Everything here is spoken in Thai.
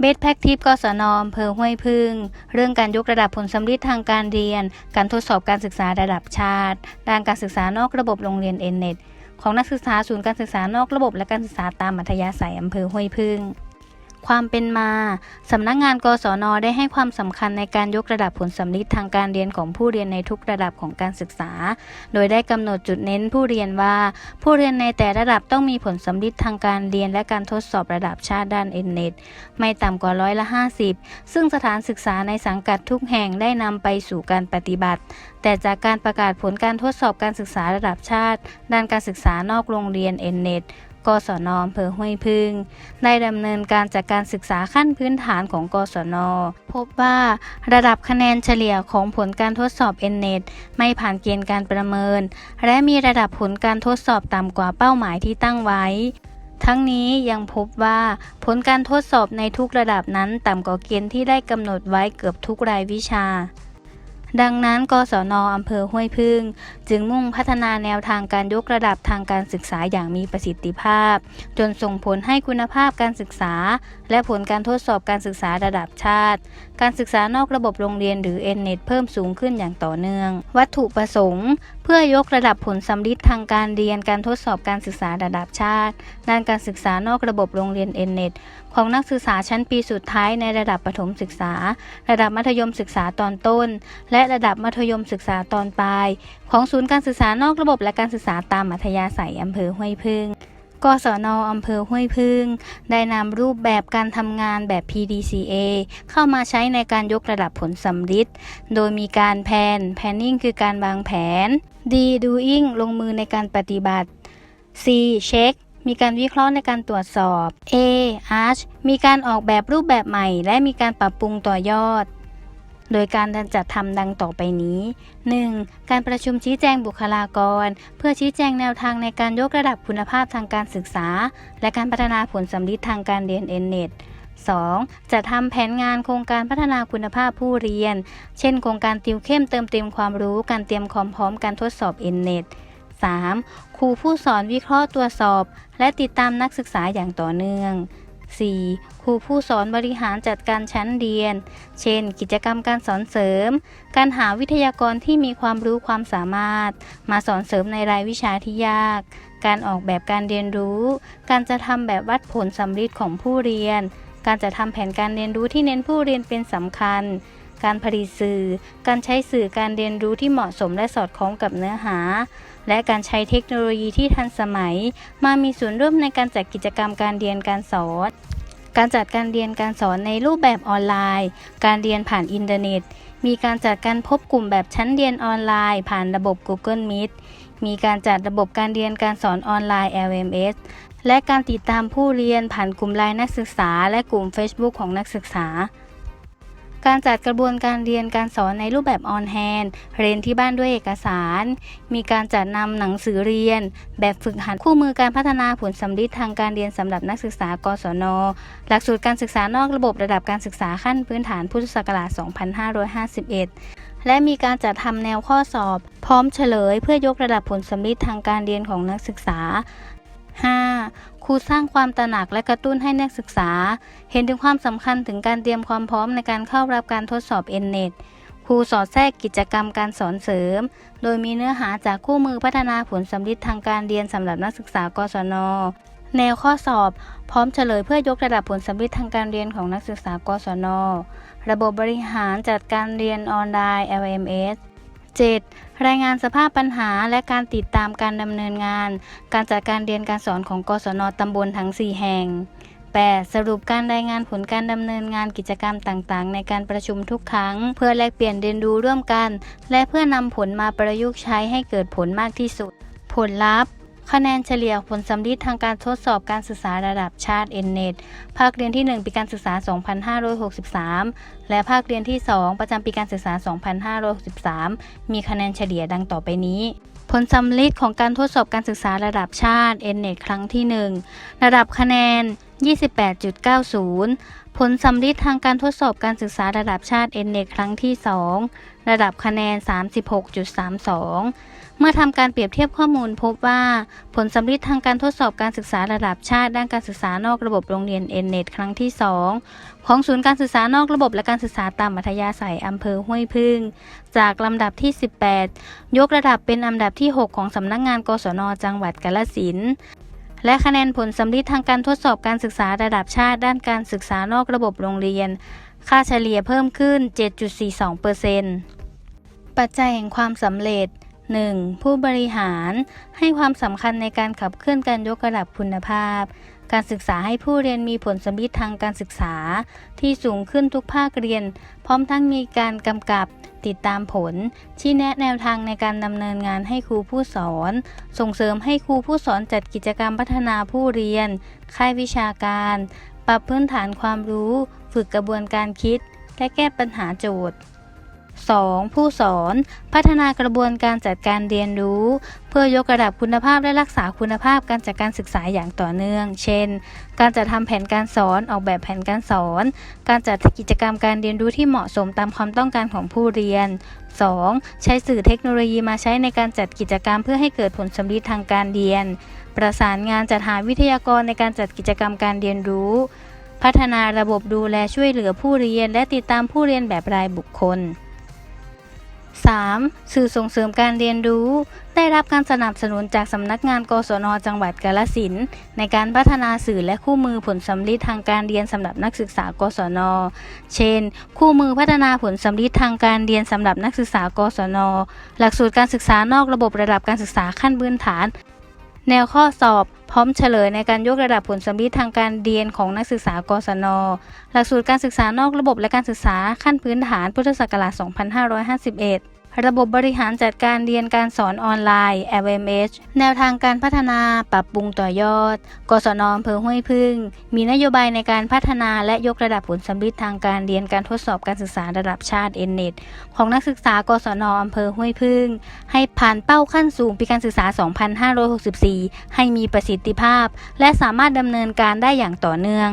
เบสแพ็กทิปกศนอำเภอห้วยพึ่ง เรื่องการยกระดับผลสำลิดทางการเรียน การทดสอบการศึกษาระดับชาติ ด้านการศึกษานอกระบบโรงเรียนเอ็นเน็ตของนักศึกษาศูนย์การศึกษานอกระบบและการศึกษาตามมัธยาศัยอำเภอห้วยพึ่ง ความเป็นมาสำนักงานกศนได้ให้ความสำคัญในการยกระดับผลสำลิดทางการเรียนของผู้เรียนในทุกระดับของการศึกษา โดยได้กำหนดจุดเน้นผู้เรียนว่า ผู้เรียนในแต่ระดับต้องมีผลสำลิดทางการเรียน และการทดสอบระดับชาติด้านเอ็นเน็ตไม่ต่ำกว่าร้อยละ 50 ซึ่งสถานศึกษาในสังกัดทุกแห่งได้นำไปสู่การปฏิบัติ แต่จากการประกาศผลการทดสอบการศึกษาระดับชาติ ด้านการศึกษานอกโรงเรียนเอ็นเน็ตกศนอำเภอห้วยพึ่งได้ดำเนินการจากการศึกษาขั้นพื้นฐานของกศน พบว่าระดับคะแนนเฉลี่ยของผลการทดสอบ n n e t ไม่ผ่านเกณฑ์การประเมิน และมีระดับผลการทดสอบต่ำกว่าเป้าหมายที่ตั้งไว้ ทั้งนี้ยังพบว่าผลการทดสอบในทุกระดับนั้นต่ำกว่าเกณฑ์ที่ได้กำหนดไว้เกือบทุกรายวิชา ดังนั้น กศนอำเภอห้วยพึ่ง จึงมุ่งพัฒนาแนวทางการยกระดับทางการศึกษาอย่างมีประสิทธิภาพ จนส่งผลให้คุณภาพการศึกษา และผลการทดสอบการศึกษาระดับชาติ การศึกษานอกระบบโรงเรียนหรือ n n e t เพิ่มสูงขึ้นอย่างต่อเนื่อง วัตถุประสงค์ เพื่อยกระดับผลสำลิดทางการเรียนการทดสอบการศึกษาระดับชาติ ด้านการศึกษานอกระบบโรงเรียนเอ็นเน็ตของนักศึกษาชั้นปีสุดท้ายในระดับประถมศึกษา ระดับมัธยมศึกษาตอนต้น และระดับมัธยมศึกษาตอนปลาย ของศูนย์การศึกษานอกระบบและการศึกษาตามมัธยาศัยอำเภอห้วยพึ่ง กศนอำเภอห้วยพึ่ง ได้นำรูปแบบการทำงานแบบ PDCA เข้ามาใช้ในการยกระดับผลสำลิดโดยมีการแพน planning คือการวางแผน D doing ลงมือในการปฏิบัติ C check มีการวิเคราะห์ในการตรวจสอบ A arch มีการออกแบบรูปแบบใหม่ และมีการปรับปรุงต่อยอด โดยการจัดทำดังต่อไปนี้ 1. การประชุมชี้แจงบุคลากร เพื่อชี้แจงแนวทางในการยกระดับคุณภาพทางการศึกษา และการพัฒนาผลสำลิดทางการเรียน n n e t 2. จะทำแผนงานโครงการพัฒนาคุณภาพผู้เรียน เช่น โครงการติวเข้มเติมเต็มความรู้ การเตรียมความพร้อมการทดสอบ n n e t 3. ครูผู้สอนวิเคราะห์ตรวจสอบ และติดตามนักศึกษาอย่างต่อเนื่อง 4. ครูผู้สอนบริหารจัดการชั้นเรียน เช่น กิจกรรมการสอนเสริม การหาวิทยากรที่มีความรู้ความสามารถ มาสอนเสริมในรายวิชาที่ยาก การออกแบบการเรียนรู้ การจะทำแบบวัดผลสำลิดของผู้เรียน การจะทำแผนการเรียนรู้ที่เน้นผู้เรียนเป็นสำคัญ การผลิตสื่อ การใช้สื่อการเรียนรู้ที่เหมาะสมและสอดคล้องกับเนื้อหา และการใช้เทคโนโลยีที่ทันสมัย มามีส่วนร่วมในการจัดกิจกรรมการเรียนการสอนการจัดการเรียนการสอนในรูปแบบออนไลน์ การเรียนผ่านอินเทอร์เน็ต มีการจัดการพบกลุ่มแบบชั้นเรียนออนไลน์ ผ่านระบบ Google Meet มีการจัดระบบการเรียนการสอนออนไลน์ LMS และการติดตามผู้เรียนผ่านกลุ่มไลน์นักศึกษา และกลุ่ม Facebook ของนักศึกษา การจัดกระบวนการเรียนการสอนในรูปแบบออนแฮนเรียนที่บ้านด้วยเอกสาร มีการจัดนำหนังสือเรียน แบบฝึกหัดคู่มือการพัฒนาผลสำลิดทางการเรียนสำหรับนักศึกษากศน หลักสูตรการศึกษานอกระบบระดับการศึกษาขั้นพื้นฐานพุทธศักราช 2551และมีการจัดทำแนวข้อสอบ พร้อมเฉลยเพื่อยกระดับผลสำลิดทางการเรียนของนักศึกษา 5. ครูสร้างความตระหนักและกระตุ้นให้นักศึกษา เห็นถึงความสำคัญถึงการเตรียมความพร้อมในการเข้ารับการทดสอบ n n e t ครูสอดแทรกกิจกรรมการสอนเสริม โดยมีเนื้อหาจากคู่มือพัฒนาผลสำลิดทางการเรียนสำหรับนักศึกษากศน แนวข้อสอบ พร้อมเฉลยเพื่อยกระดับผลสำลิดทางการเรียนของนักศึกษากศน ระบบบริหารจัดการเรียนออนไลน์ LMS 7. รายงานสภาพปัญหาและการติดตามการดำเนินงาน การจัดการเรียนการสอนของกศนตำบลทั้ง 4 แห่ง 8. สรุปการรายงานผลการดำเนินงานกิจกรรมต่างๆ ในการประชุมทุกครั้ง เพื่อแลกเปลี่ยนเรียนรู้ร่วมกัน และเพื่อนำผลมาประยุกต์ใช้ให้เกิดผลมากที่สุด ผลลัพธ์ คะแนนเฉลี่ยผลสำลีทางการทดสอบการศึกษาระดับชาติ n n e t ภาคเรียนที่ 1 ปีการศึกษา 2563 และภาคเรียนที่ 2 ประจำปีการศึกษา 2563 มีคะแนนเฉลี่ยดังต่อไปนี้ ผลสำลีของการทดสอบการศึกษาระดับชาติ n n e t ครั้งที่ 1 ระดับคะแนน 28.90 ผลสำลิดทางการทดสอบการศึกษาระดับชาติ n n e t ครั้งที่ 2 ระดับคะแนน 36.32 เมื่อทำการเปรียบเทียบข้อมูลพบว่า ผลสำลิดทางการทดสอบการศึกษาระดับชาติด้านการศึกษานอกระบบโรงเรียน n n e t ครั้งที่ 2 ของศูนย์การศึกษานอกระบบและการศึกษาตามมัธยาศัยอำเภอห้วยพึ่ง จากลำดับที่ 18 ยกระดับเป็นอันดับที่ 6 ของสำนักงานกศนจังหวัดกาฬสินธุ์ และคะแนนผลสำลิดทางการทดสอบการศึกษาระดับชาติด้านการศึกษานอกระบบโรงเรียน ค่าเฉลี่ยเพิ่มขึ้น 7.42%ปัจจัยแห่งความสำเร็จ 1. ผู้บริหารให้ความสำคัญในการขับเคลื่อนการยกระดับคุณภาพ การศึกษาให้ผู้เรียนมีผลสำลิดทางการศึกษา ที่สูงขึ้นทุกภาคเรียน พร้อมทั้งมีการกำกับติดตามผล ชี้แนะแนวทางในการดำเนินงานให้ครูผู้สอน ส่งเสริมให้ครูผู้สอนจัดกิจกรรมพัฒนาผู้เรียน ค่ายวิชาการ ปรับพื้นฐานความรู้ ฝึกกระบวนการคิด และแก้ปัญหาโจทย์ 2. ผู้สอน พัฒนากระบวนการจัดการเรียนรู้ เพื่อยกระดับคุณภาพและรักษาคุณภาพการจัดการศึกษาอย่างต่อเนื่อง เช่น การจัดทำแผนการสอนออกแบบแผนการสอน การจัดกิจกรรมการเรียนรู้ที่เหมาะสมตามความต้องการของผู้เรียน 2. ใช้สื่อเทคโนโลยีมาใช้ในการจัดกิจกรรมเพื่อให้เกิดผลสำลิดทางการเรียน ประสานงานจัดหาวิทยากรในการจัดกิจกรรมการเรียนรู้ พัฒนาระบบดูแลช่วยเหลือผู้เรียน และติดตามผู้เรียนแบบรายบุคคล 3. สื่อส่งเสริมการเรียนรู้ ได้รับการสนับสนุนจากสำนักงาน กศน จังหวัดกาลสินในการพัฒนาสื่อและคู่มือผลสำลิดทางการเรียนสำหรับนักศึกษา กศน เช่น คู่มือพัฒนาผลสำลิดทางการเรียนสำหรับนักศึกษา กศน หลักสูตรการศึกษานอกระบบระดับการศึกษาขั้นพื้นฐาน แนวข้อสอบพร้อมเฉลยในการยกระดับผลสัมฤทธิ์ทางการเรียนของนักศึกษากศน หลักสูตรการศึกษานอกระบบและการศึกษาขั้นพื้นฐานพุทธศักราช 2551 ระบบบริหารจัดการเรียนการสอนออนไลน์ LMS แนวทางการพัฒนาปรับปรุงต่อยอด กศนอำเภอห้วยพึ่ง มีนโยบายในการพัฒนาและยกระดับผลสำลิดทางการเรียนการทดสอบการศึกษาระดับชาติ n n e t ของนักศึกษากศนอำเภอห้วยพึ่ง ให้ผ่านเป้าขั้นสูงปีการศึกษา 2564 ให้มีประสิทธิภาพ และสามารถดำเนินการได้อย่างต่อเนื่อง